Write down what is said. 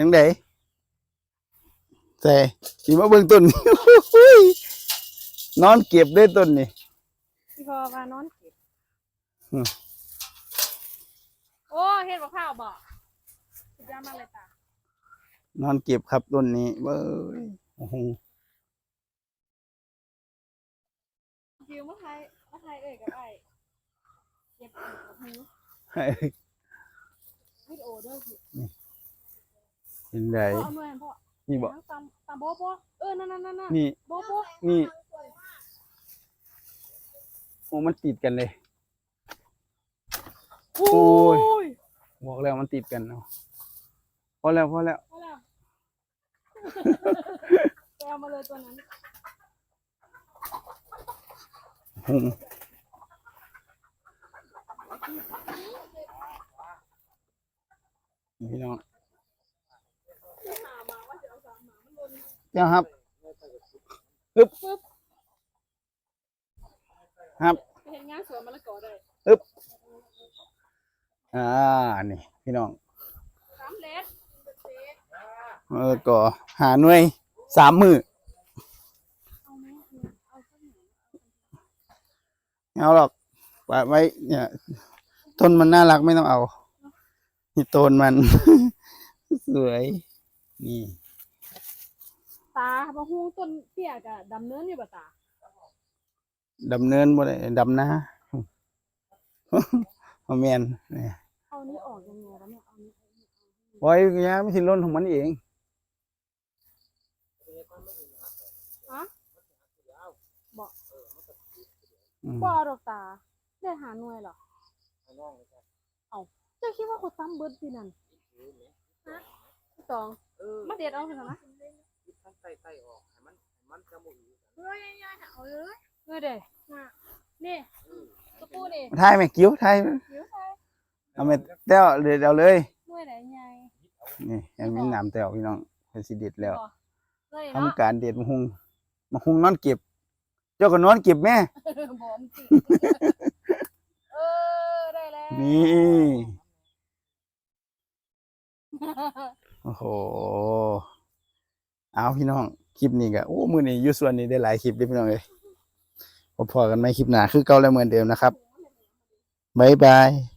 ยังไงแต่สีมาเบิ่งต้นนี้นอนเก็บได้ต้นนี่พี่พอมานอนเก็บอืมโอ้เฮ็ดบักข้าวบ่สุดยอดมากเลยตานอนเก็บครับต้นนี้เบ้ยโอ้โหคิวมาไทยมาไทยเอ่ยกับไอ้เก็บกับหูวิดีโอเด้อพี่ เห็นไดพ่อเอาหน่วยพ่อนี่บ่ ตามตามโบโบเออนั่นนั่นนั่นนั่นนี่ โบโบนี่ โอ้มันติดกันเลย โอ้ย ยบอกแล้วมันติดกันเนาะพอแล้วพอแล้ว เอาแล้วแกเอามาเลยตัวนั้นอืมพี่น้อง หามาว่าจะเอาสามหมามัน ลนเจ้าครับปึ๊บครับไปเห็นงานสวนมะละกอได้อ่านี่พี่น้องสามเล็ดเออก็หาหน่วยสามมือเอาไหมเอาสักหน่อยเอาหรอกปะไว้เนี่ยต้นมันน่ารักไม่ต้องเอา นี่ต้นมัน สวย นี่ ตาบะฮุงต้นเตี้ยกะดำเนินอยู่บ่ตาดำเนินบ่ได้ดำนาเอาแมนเนี่ยเอานี้ออกยังไงแล้วเนี่ยเอานี้ปล่อยยาไม่สิล้นของมันเองฮะอืมบ่ดอกตา ได้หาหน่วยเหรอเอาเจ้าคิดว่าเขาตั้มเบิดสินั่นฮะพี่ตองมาเด็ดเอาเถอะนะทั้ง ไตไตออกให้มันให้มันจะบ่อืดเฮ้ยยายเอาเลยเฮ้ยเด้น่ะนี่ตะปูนี่ทายไหมกิ้วทายไหมเดี๋ยวใส่เอาไปเต้วเด็ดเอาเลยหน่วยไหนใหญ่นี่ยังมีน้ำเต้วพี่น้องเป็นสิเด็ดแล้วบ่เลยทำเนาะการเด็ดมะฮุงมะฮุงนอนเก็บ เจ้าก็นอนเก็บแม่บอมจิเออได้แล้วนี่ โอ้โห เอาพี่น้องคลิปนี้ก็โอ้มือนี้ยูส่วนนี้ได้หลายคลิปเลยพี่น้องเลยพอๆกันไหมคลิปหนาคือเก่าแล้วเหมือนเดิมนะครับบ๊ายบาย